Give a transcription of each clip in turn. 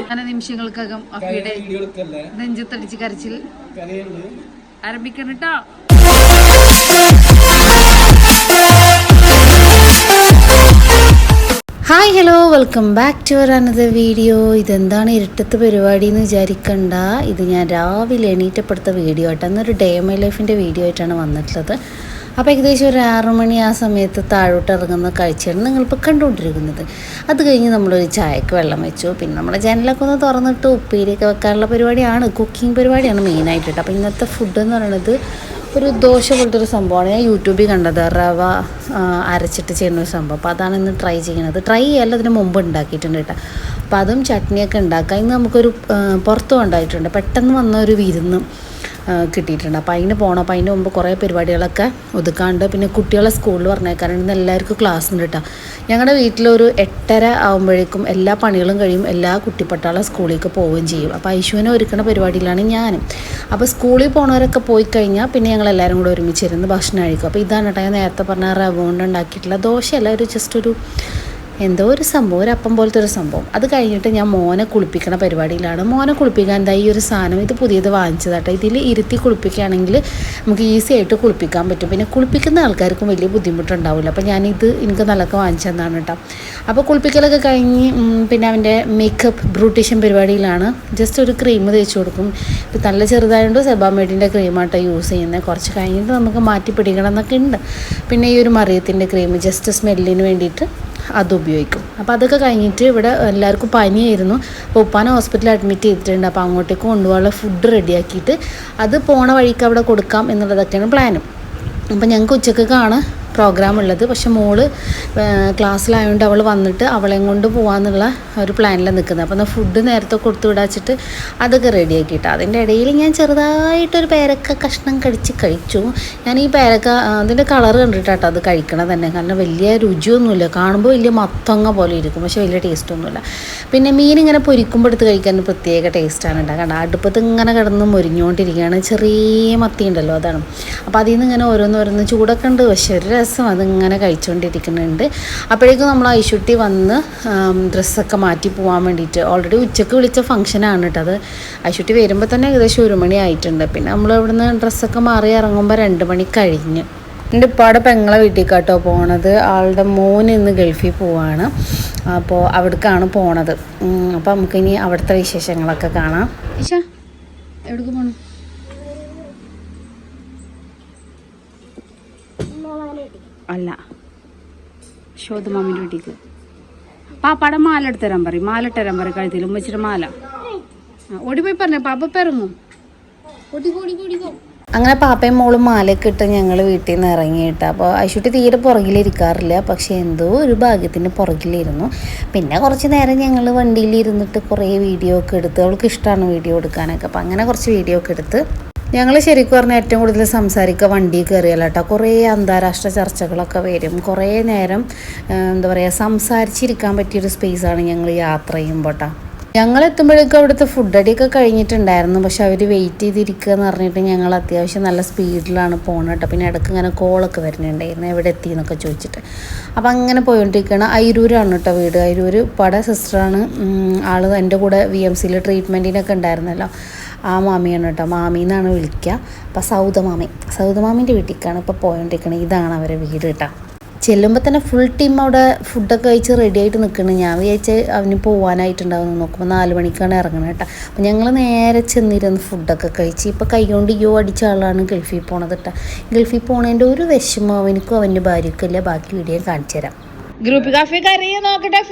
അങ്ങനെ നിമിഷങ്ങൾക്കകം അഫിയുടെ നെഞ്ചത്തടിച്ച് കരച്ചിൽ ആരംഭിക്കണം കേട്ടോ hi hello welcome back to our another video ഇതെന്താണ് ഇരുട്ടത്ത് പരിപാടി എന്ന് വിചാരിക്കണ്ട. ഇത് ഞാൻ രാവിലെ എണീറ്റപ്പെടുത്ത വീഡിയോ ആയിട്ട്. അന്നൊരു ഡേ മൈ ലൈഫിന്റെ വീഡിയോ ആയിട്ടാണ് വന്നിട്ടുള്ളത്. അപ്പോൾ ഏകദേശം ഒരു ആറു മണി ആ സമയത്ത് താഴോട്ട് ഇറങ്ങുന്ന കാഴ്ചയാണ് നിങ്ങളിപ്പോൾ കണ്ടുകൊണ്ടിരിക്കുന്നത്. അത് കഴിഞ്ഞ് നമ്മളൊരു ചായക്ക് വെള്ളം വെച്ചു. പിന്നെ നമ്മുടെ ജനലൊക്കെ ഒന്ന് തുറന്നിട്ട് ഉപ്പേരിയൊക്കെ വെക്കാനുള്ള പരിപാടിയാണ്. കുക്കിംഗ് പരിപാടിയാണ് മെയിനായിട്ട് അപ്പോൾ ഇന്നത്തെ ഫുഡ് എന്ന് പറയുന്നത് ഒരു ദോശ പോലത്തെ ഒരു സംഭവമാണ്. ഞാൻ യൂട്യൂബിൽ കണ്ടത്. റവ അരച്ചിട്ട് ചെയ്യുന്ന ഒരു സംഭവം. അപ്പോൾ അതാണ് ഇന്ന് ട്രൈ ചെയ്യുന്നത് ട്രൈ ചെയ്യാൻ അതിന് മുമ്പ് ഉണ്ടാക്കിയിട്ടുണ്ട് കേട്ടോ. അപ്പോൾ അതും ചട്നിയൊക്കെ ഉണ്ടാക്കാം. ഇന്ന് നമുക്കൊരു പുറത്തും ഉണ്ടായിട്ടുണ്ട് പെട്ടെന്ന് വന്ന ഒരു വിരുന്ന്. കിട്ടിയിട്ടുണ്ട്. അപ്പോൾ അതിന് പോകണം അപ്പോൾ അതിന് മുമ്പ് കുറേ പരിപാടികളൊക്കെ ഒതുക്കാണ്ട് പിന്നെ കുട്ടികളെ സ്കൂളിൽ പറഞ്ഞേക്കാറുണ്ട് എല്ലാവർക്കും ക്ലാസ് ഉണ്ട് കേട്ടോ ഞങ്ങളുടെ വീട്ടിലൊരു എട്ടര ആകുമ്പോഴേക്കും എല്ലാ പണികളും കഴിയും. എല്ലാ കുട്ടിപ്പട്ടാളെ സ്കൂളിലേക്ക് പോവുകയും ചെയ്യും. അപ്പോൾ ഐശുവിനെ ഒരുക്കുന്ന പരിപാടിയിലാണ് ഞാനും. അപ്പോൾ സ്കൂളിൽ പോണവരൊക്കെ പോയി കഴിഞ്ഞാൽ പിന്നെ ഞങ്ങൾ എല്ലാവരും കൂടെ ഒരുമിച്ചിരുന്ന് ഭക്ഷണം കഴിക്കും. അപ്പോൾ ഇതാണ് കേട്ടോ ഞാൻ നേരത്തെ പറഞ്ഞ റവ കൊണ്ട് ഉണ്ടാക്കിയിട്ടുള്ള ദോശയല്ല. ഒരു ജസ്റ്റ് ഒരു എന്തോ ഒരു സംഭവം ഒരു അപ്പം പോലത്തെ ഒരു സംഭവം. അത് കഴിഞ്ഞിട്ട് ഞാൻ മോനെ കുളിപ്പിക്കണ പരിപാടിയിലാണ്. മോനെ കുളിപ്പിക്കാൻ എന്താ ഈ ഒരു സാധനം ഇത് പുതിയത് വാങ്ങിച്ചതാട്ടോ. ഇതിൽ ഇരുത്തി കുളിപ്പിക്കുകയാണെങ്കിൽ നമുക്ക് ഈസി ആയിട്ട് കുളിപ്പിക്കാൻ പറ്റും. പിന്നെ കുളിപ്പിക്കുന്ന ആൾക്കാർക്കും വലിയ ബുദ്ധിമുട്ടുണ്ടാവില്ല. അപ്പോൾ ഞാനിത് എനിക്ക് നല്ലൊക്കെ വാങ്ങിച്ചതാണ് കേട്ടോ. അപ്പോൾ കുളിപ്പിക്കലൊക്കെ കഴിഞ്ഞ് പിന്നെ അവന്റെ മേക്കപ്പ് ബ്രൂട്ടീഷ്യൻ പരിപാടിയിലാണ്. ജസ്റ്റ് ഒരു ക്രീം തേച്ച് കൊടുക്കും. ഇപ്പം നല്ല ചെറുതായതുകൊണ്ട് സെബാമേഡിന്റെ ക്രീമാട്ടോ യൂസ് ചെയ്യുന്നത് കുറച്ച് കഴിഞ്ഞിട്ട് നമുക്ക് മാറ്റി പിടിക്കണം എന്നൊക്കെ ഉണ്ട്. പിന്നെ ഈ ഒരു മറിയത്തിന്റെ ക്രീം ജസ്റ്റ് സ്മെല്ലിന് വേണ്ടിയിട്ട് അത് ഉപയോഗിക്കും അപ്പോൾ അതൊക്കെ കഴിഞ്ഞിട്ട് ഇവിടെ എല്ലാവർക്കും പനിയായിരുന്നു. അപ്പോൾ ഉപ്പാനെ ഹോസ്പിറ്റലിൽ അഡ്മിറ്റ് ചെയ്തിട്ടുണ്ട്. അപ്പോൾ അങ്ങോട്ടേക്ക് കൊണ്ടുപോകാനുള്ള ഫുഡ് റെഡിയാക്കിയിട്ട് അത് പോണ വഴിക്ക് അവിടെ കൊടുക്കാം എന്നുള്ളതൊക്കെയാണ് പ്ലാനും അപ്പോൾ ഞങ്ങൾക്ക് ഉച്ചക്കൊക്കെയാണ് പ്രോഗ്രാം ഉള്ളത്. പക്ഷെ മോൾ ക്ലാസ്സിലായതുകൊണ്ട് അവൾ വന്നിട്ട് അവളെയും കൊണ്ട് പോകാമെന്നുള്ള ഒരു പ്ലാനിലാണ് നിൽക്കുന്നത് അപ്പോൾ എന്നാൽ ഫുഡ് നേരത്തെ കൊടുത്തു വിടാച്ചിട്ട് അതൊക്കെ റെഡിയാക്കിയിട്ട് അതിന്റെ ഇടയിൽ ഞാൻ ചെറുതായിട്ടൊരു പേരക്ക കഷ്ണം കടിച്ച് കഴിച്ചു. ഞാൻ ഈ പേരക്ക അതിന്റെ കളർ കണ്ടിട്ടാട്ടോ അത് കഴിക്കണത് തന്നെ. കാരണം വലിയ രുചിയൊന്നുമില്ല. കാണുമ്പോൾ വലിയ മത്തങ്ങ പോലെ ഇരിക്കും. പക്ഷെ വലിയ ടേസ്റ്റൊന്നുമില്ല പിന്നെ മീൻ ഇങ്ങനെ പൊരിക്കുമ്പോൾ എടുത്ത് കഴിക്കാൻ പ്രത്യേക ടേസ്റ്റാണ് ഉണ്ടാകുക കാരണം അടുപ്പത്ത് ഇങ്ങനെ കിടന്ന് മുരിഞ്ഞുകൊണ്ടിരിക്കുകയാണ് ചെറിയ മത്തി ഉണ്ടല്ലോ അതാണ്. അപ്പോൾ അതിൽ നിന്ന് ഇങ്ങനെ ഓരോന്ന് ഓരോന്ന് ചൂടൊക്കെ ഉണ്ട്. പക്ഷെ ഒരു രസം അതിങ്ങനെ കഴിച്ചുകൊണ്ടിരിക്കുന്നുണ്ട് അപ്പോഴേക്കും നമ്മൾ ഐശുട്ടി വന്ന് ഡ്രസ്സൊക്കെ മാറ്റി പോകാൻ വേണ്ടിയിട്ട് ഓൾറെഡി ഉച്ചയ്ക്ക് വിളിച്ച ഫംഗ്ഷനാണ് കേട്ടോ അത്. ഐശുട്ടി വരുമ്പോൾ തന്നെ ഏകദേശം ഒരു മണി ആയിട്ടുണ്ട്. പിന്നെ നമ്മൾ ഇവിടുന്ന് ഡ്രസ്സൊക്കെ മാറി ഇറങ്ങുമ്പോൾ രണ്ട് മണി കഴിഞ്ഞ്. എന്റെ ഉപ്പാടെ പെങ്ങളെ വീട്ടിൽ കേട്ടോ പോണത്. ആളുടെ മോൻ ഇന്ന് ഗൾഫിൽ പോവാണ്. അപ്പോൾ അവിടേക്കാണ് പോണത്. അപ്പോൾ നമുക്കിനി അവിടുത്തെ വിശേഷങ്ങളൊക്കെ കാണാം. ഇഷ എവിടേക്ക് പോണു? അല്ല. ശോധ മാമിന്റെ വീട്ടിക്ക്. പാപ്പാടെ മാല എടുത്ത് തരാൻ പറയും. മാല ഇട്ട് തരാൻ പറയും കഴുത്തിൽ ഉമ്മച്ചിട്ട് മാല. ഓടിപ്പോയി പറഞ്ഞു. പാപ്പ ഇപ്പം ഇറങ്ങും. ഓടി ഓടി ഓടിക്കോ അങ്ങനെ പാപ്പയും മോളും മാലയൊക്കെ ഇട്ട് ഞങ്ങൾ വീട്ടിൽ നിന്ന് ഇറങ്ങിയിട്ട് അപ്പോൾ ഐശുട്ടി തീരെ പുറകിലിരിക്കാറില്ല പക്ഷേ എന്തോ ഒരു ഭാഗ്യത്തിന് പുറകിലിരുന്നു. പിന്നെ കുറച്ച് നേരം ഞങ്ങൾ വണ്ടിയിൽ ഇരുന്നിട്ട് കുറേ വീഡിയോ ഒക്കെ എടുത്ത്. അവൾക്ക് ഇഷ്ടമാണ് വീഡിയോ എടുക്കാനൊക്കെ. അപ്പോൾ അങ്ങനെ കുറച്ച് വീഡിയോ ഒക്കെ എടുത്ത് ഞങ്ങൾ ശരിക്കും പറഞ്ഞാൽ ഏറ്റവും കൂടുതൽ സംസാരിക്കുക വണ്ടിയിൽ കയറിയല്ല കേട്ടോ കുറേ അന്താരാഷ്ട്ര ചർച്ചകളൊക്കെ വരും. കുറേ നേരം എന്താ പറയുക സംസാരിച്ചിരിക്കാൻ പറ്റിയൊരു സ്പേസാണ് ഞങ്ങൾ യാത്ര ചെയ്യുമ്പോൾ ഞങ്ങൾ എത്തുമ്പോഴേക്കും അവിടുത്തെ ഫുഡ് അടിയൊക്കെ കഴിഞ്ഞിട്ടുണ്ടായിരുന്നു. പക്ഷെ അവർ വെയിറ്റ് ചെയ്തിരിക്കുക എന്ന് പറഞ്ഞിട്ട് ഞങ്ങൾ അത്യാവശ്യം നല്ല സ്പീഡിലാണ് പോകുന്നത് കേട്ടോ. പിന്നെ ഇടയ്ക്ക് ഇങ്ങനെ കോളൊക്കെ വരുന്നുണ്ടായിരുന്നു. എവിടെ എത്തി എന്നൊക്കെ ചോദിച്ചിട്ട്. അപ്പം അങ്ങനെ പോയിക്കൊണ്ടിരിക്കുകയാണ്. അയിരൂരാണ് കേട്ടോ വീട്. അയിരൂർ പട സിസ്റ്ററാണ് ആൾ എന്റെ കൂടെ വി എം സിയിൽ ട്രീറ്റ്മെന്റിനൊക്കെ ഉണ്ടായിരുന്നല്ലോ. ആ മാമിയാണ് കേട്ടോ. മാമി എന്നാണ് വിളിക്കുക. അപ്പോൾ സൗദമാമി മാമി. സൗദ മാമിന്റെ വീട്ടിലേക്കാണ് ഇപ്പോൾ പോയോണ്ടിരിക്കുന്നത് ഇതാണ് അവരെ വീട് കേട്ടോ. ചെല്ലുമ്പോൾ തന്നെ ഫുൾ ടീം അവിടെ ഫുഡൊക്കെ കഴിച്ച് റെഡി ആയിട്ട് നിൽക്കുന്നത് ഞാൻ വിചാരിച്ച് അവന് പോകാനായിട്ടുണ്ടാവും നോക്കുമ്പോൾ നാല് മണിക്കാണ് ഇറങ്ങുന്നത് കേട്ടോ. അപ്പോൾ ഞങ്ങൾ നേരെ ചെന്നിരുന്ന് ഫുഡൊക്കെ കഴിച്ച് ഇപ്പോൾ കൈകൊണ്ട് യോ അടിച്ച ആളാണ് ഗൾഫിൽ പോണത് കേട്ടോ. ഗൾഫിൽ പോണതിന്റെ ഒരു വിഷമം അവനക്കും അവന്റെ ഭാര്യക്കും ഇല്ല. ബാക്കി വീഡിയോ കാണിച്ചു തരാം. ഗ്രൂപ്പ് കാഫി കറിയ നോക്കട്ടെ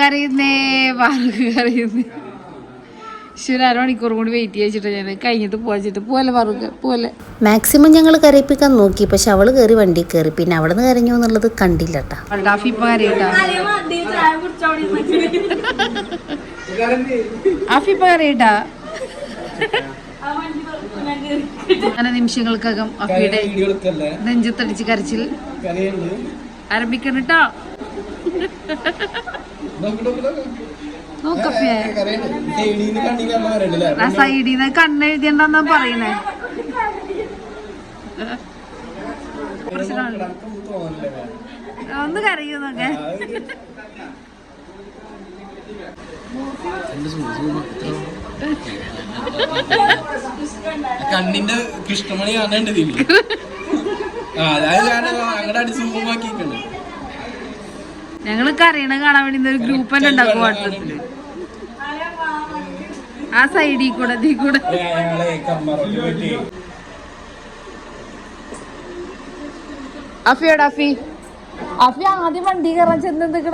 കറിയുന്നേ ഫാറൂഖ് കറിയുന്നേ ശരി അരമണിക്കൂർ കൂടി വെയിറ്റ് ചെയ്തിട്ട് ഞാൻ കഴിഞ്ഞിട്ട് പോച്ചിട്ട് പോലെ ഫാറൂഖ് പോലെ. മാക്സിമം ഞങ്ങൾ കരയിപ്പിക്കാൻ നോക്കി പക്ഷെ അവൾ കയറി വണ്ടി കയറി പിന്നെ അവിടെ നിന്ന് കരഞ്ഞു എന്നുള്ളത് കണ്ടില്ല കേട്ടോ ഡാഫി ഇപ്പൊ കറിയിട്ടാ ആഫി അങ്ങനെ നിമിഷങ്ങൾക്കകം അഫിയുടെ നെഞ്ചത്തടിച്ച് കരച്ചിൽ ആരംഭിക്കണം കേട്ടോ സൈഡിന്ന് കണ്ണി കമ്മ വരണ്ടല്ലേ ആ സൈഡിൽ നിന്ന് കണ്ണെഴുതിയണ്ടെന്നാ പറയണേ പ്രശ്നമാണ് ഒന്ന് കരയൂന്നൊക്കെ കണ്ണിന്റെ കൃഷ്ണമണി കാണേണ്ടതില്ല അതായത് കാരണം അങ്ങടെ ഞങ്ങൾ അറിയണ കാണാൻ വേണ്ടി ഒരു ഗ്രൂപ്പ് തന്നെ ഉണ്ടാക്കും വാട്സപ്പിൽ. ആ സൈഡിൽ കൂടെ ഇതിൽ കൂടെ. അഫിയോട് അഫി അഫി? ആദ്യം വണ്ടി കയറാൻ ചെന്നെന്തൊക്കെ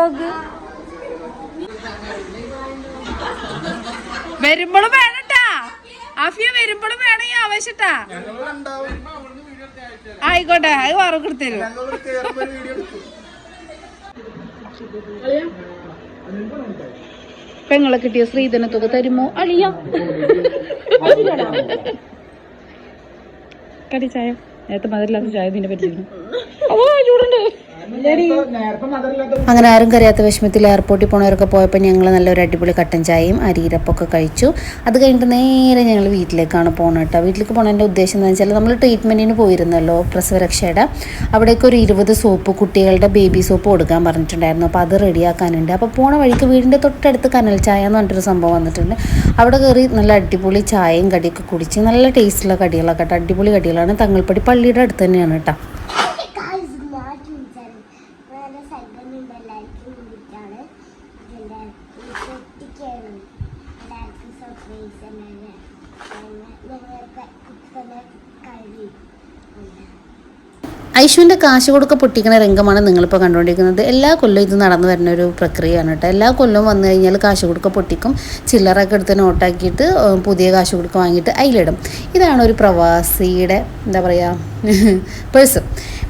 വരുമ്പോഴും വേണട്ടാ. അഫിയ വരുമ്പോഴും വേണം ഈ ആവശ്യട്ടാ. ആയിക്കോട്ടെ അത് വറുക്കെടുത്തരും കൊടുത്തരും പെങ്ങളെ കിട്ടിയ ശ്രീധനത്തൊക്കെ തരുമോ? അളിയ? കടി ചായ? നേരത്തെ മധുരമില്ലാത്ത ചായ നിന്നെ പറ്റിയിരുന്നു. ഓ ചൂടുണ്ട്. അങ്ങനെ ആരും കറിയാത്ത വിഷമത്തിൽ എയർപോർട്ടിൽ പോണവരൊക്കെ പോയപ്പോൾ ഞങ്ങൾ നല്ലൊരു അടിപൊളി കട്ടൻ ചായയും അരിയിരപ്പൊക്കെ കഴിച്ചു. അത് കഴിഞ്ഞിട്ട് നേരെ ഞങ്ങൾ വീട്ടിലേക്കാണ് പോകണം കേട്ടോ. വീട്ടിലേക്ക് പോണതിന്റെ ഉദ്ദേശം എന്താ വെച്ചാൽ നമ്മൾ ട്രീറ്റ്മെന്റിന് പോയിരുന്നല്ലോ പ്രസവരക്ഷയുടെ അവിടേക്ക് ഒരു ഇരുപത് സോപ്പ് കുട്ടികളുടെ ബേബി സോപ്പ് കൊടുക്കാൻ പറഞ്ഞിട്ടുണ്ടായിരുന്നു. അപ്പോൾ അത് റെഡിയാക്കാനുണ്ട്. അപ്പോൾ പോണ വഴിക്ക് വീടിന്റെ തൊട്ടടുത്ത് കനൽ ചായ എന്ന് പറഞ്ഞിട്ടൊരു സംഭവം വന്നിട്ടുണ്ട്. അവിടെ കയറി നല്ല അടിപൊളി ചായയും കടിയൊക്കെ കുടിച്ച് നല്ല ടേസ്റ്റുള്ള കടികളൊക്കെ കേട്ടോ. അടിപൊളി കടികളാണ് തങ്ങൾപ്പടി പള്ളിയുടെ അടുത്ത് തന്നെയാണ് കേട്ടോ guys not inside വേറെ സൈബറിനുണ്ട് എല്ലാവർക്കും വേണ്ടിയിട്ടാണ് എല്ലാവർക്കും പൊട്ടിക്കാണ് എല്ലാവർക്കും സർപ്രൈസ് തന്നെ ഞങ്ങൾക്ക് കുത്തനെ കഴിയും ഐശുവിന്റെ കാശ് കൊടുക്ക പൊട്ടിക്കുന്ന രംഗമാണ് നിങ്ങളിപ്പോൾ കണ്ടുകൊണ്ടിരിക്കുന്നത്. എല്ലാ കൊല്ലവും ഇത് നടന്നു വരുന്ന ഒരു പ്രക്രിയയാണ് കേട്ടോ. എല്ലാ കൊല്ലവും വന്നു കഴിഞ്ഞാൽ കാശ് കൊടുക്ക പൊട്ടിക്കും. ചില്ലറൊക്കെ എടുത്ത് നോട്ടാക്കിയിട്ട് പുതിയ കാശ് കൊടുക്ക വാങ്ങിയിട്ട് അതിലിടും. ഇതാണ് ഒരു പ്രവാസിയുടെ എന്താ പറയുക പേഴ്സ്.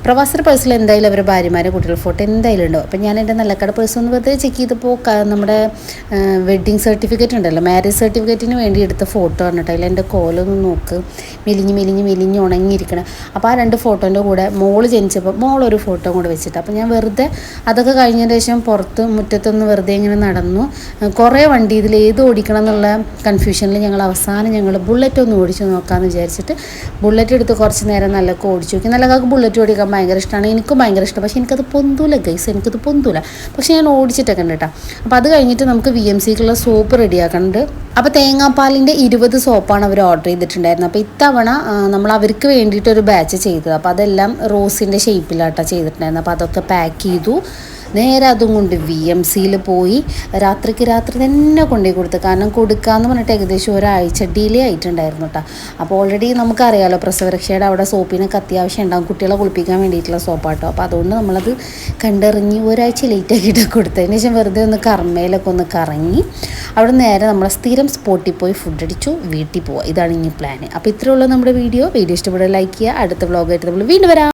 പ്രവാസിയുടെ പേഴ്സിൽ എന്തായാലും അവരുടെ ഭാര്യമാരെ കുട്ടികൾ ഫോട്ടോ എന്തായാലും ഉണ്ടാവും. അപ്പം ഞാൻ എന്റെ നല്ലക്കട പേഴ്സ് ഒന്ന് വെറുതെ ചെക്ക് ചെയ്തപ്പോൾ നമ്മുടെ വെഡ്ഡിങ് സർട്ടിഫിക്കറ്റ് ഉണ്ടല്ലോ മാരേജ് സർട്ടിഫിക്കറ്റിന് വേണ്ടി എടുത്ത ഫോട്ടോ ആണ് കേട്ടോ അതിൽ എന്റെ കോലൊന്ന് നോക്ക്. മെലിഞ്ഞ് മെലിഞ്ഞ് മെലിഞ്ഞ് ഉണങ്ങിയിരിക്കണം. അപ്പോൾ ആ രണ്ട് ഫോട്ടോന്റെ കൂടെ മോൾ ജനിച്ചപ്പോൾ മോളൊരു ഫോട്ടോ കൂടെ വെച്ചിട്ട്. അപ്പോൾ ഞാൻ വെറുതെ അതൊക്കെ കഴിഞ്ഞതിന് ശേഷം പുറത്ത് മുറ്റത്തൊന്ന് വെറുതെ ഇങ്ങനെ നടന്നു. കുറേ വണ്ടി ഇതിൽ ഏത് ഓടിക്കണം എന്നുള്ള കൺഫ്യൂഷനിൽ ഞങ്ങൾ അവസാനം ഞങ്ങൾ ബുള്ളറ്റ് ഒന്ന് ഓടിച്ചു നോക്കാമെന്ന് വിചാരിച്ചിട്ട് ബുള്ളറ്റ് എടുത്ത് കുറച്ച് നേരം നല്ല ഓടിച്ചു നോക്കി. നല്ല കാക്ക് ബുള്ളറ്റ് ഓടിക്കാൻ ഭയങ്കര ഇഷ്ടമാണ് എനിക്കും ഭയങ്കര ഇഷ്ടം. പക്ഷേ എനിക്കത് പൊന്തൂല ഗൈസ് എനിക്കത് പൊന്തൂല. പക്ഷേ ഞാൻ ഓടിച്ചിട്ടൊക്കെ ഉണ്ട് കേട്ടോ. അപ്പോൾ അത് കഴിഞ്ഞിട്ട് നമുക്ക് വി എം സിക്കുള്ള സോപ്പ് റെഡിയാക്കുന്നുണ്ട് അപ്പോൾ തേങ്ങാപ്പാലിന്റെ ഇരുപത് സോപ്പാണ് അവർ ഓർഡർ ചെയ്തിട്ടുണ്ടായിരുന്നത്. അപ്പോൾ ഇത്തവണ നമ്മൾ അവർക്ക് വേണ്ടിയിട്ടൊരു ബാച്ച് ചെയ്തത്. അപ്പോൾ അതെല്ലാം റോസിന്റെ ഷേപ്പിലാട്ടോ ചെയ്തിട്ടുണ്ടായിരുന്നത്. അപ്പോൾ അതൊക്കെ പാക്ക് ചെയ്തു. നേരെ അതും കൊണ്ട് വി എം സിയിൽ പോയി. രാത്രിക്ക് രാത്രി തന്നെ കൊണ്ടുപോയി കൊടുത്തു. കാരണം കൊടുക്കാന്ന് പറഞ്ഞിട്ട് ഏകദേശം ഒരാഴ്ച ഡിലേ ആയിട്ടുണ്ടായിരുന്നു കേട്ടോ അപ്പോൾ ഓൾറെഡി നമുക്കറിയാലോ പ്രസവരക്ഷയുടെ അവിടെ സോപ്പിനൊക്കെ അത്യാവശ്യം ഉണ്ടാകും കുട്ടികളെ കുളിപ്പിക്കാൻ വേണ്ടിയിട്ടുള്ള സോപ്പാട്ടോ. അപ്പോൾ അതുകൊണ്ട് നമ്മളത് കണ്ടെറിഞ്ഞ് ഒരാഴ്ച ലേറ്റ് ആക്കിയിട്ട് കൊടുത്തതിന് ശേഷം വെറുതെ ഒന്ന് കർമ്മയിലൊക്കെ ഒന്ന് കറങ്ങി അവിടെ നേരെ നമ്മൾ സ്ഥിരം സ്പോട്ടിൽ പോയി ഫുഡ് അടിച്ചു വീട്ടിൽ പോവുക ഇതാണ് ഇനി പ്ലാൻ അപ്പോൾ ഇത്രയുള്ള നമ്മുടെ വീഡിയോ. വീഡിയോ ഇഷ്ടപ്പെടുക ലൈക്ക് ചെയ്യുക. അടുത്ത വ്ളോഗായിട്ട് നമ്മൾ വീണ്ടും വരാം.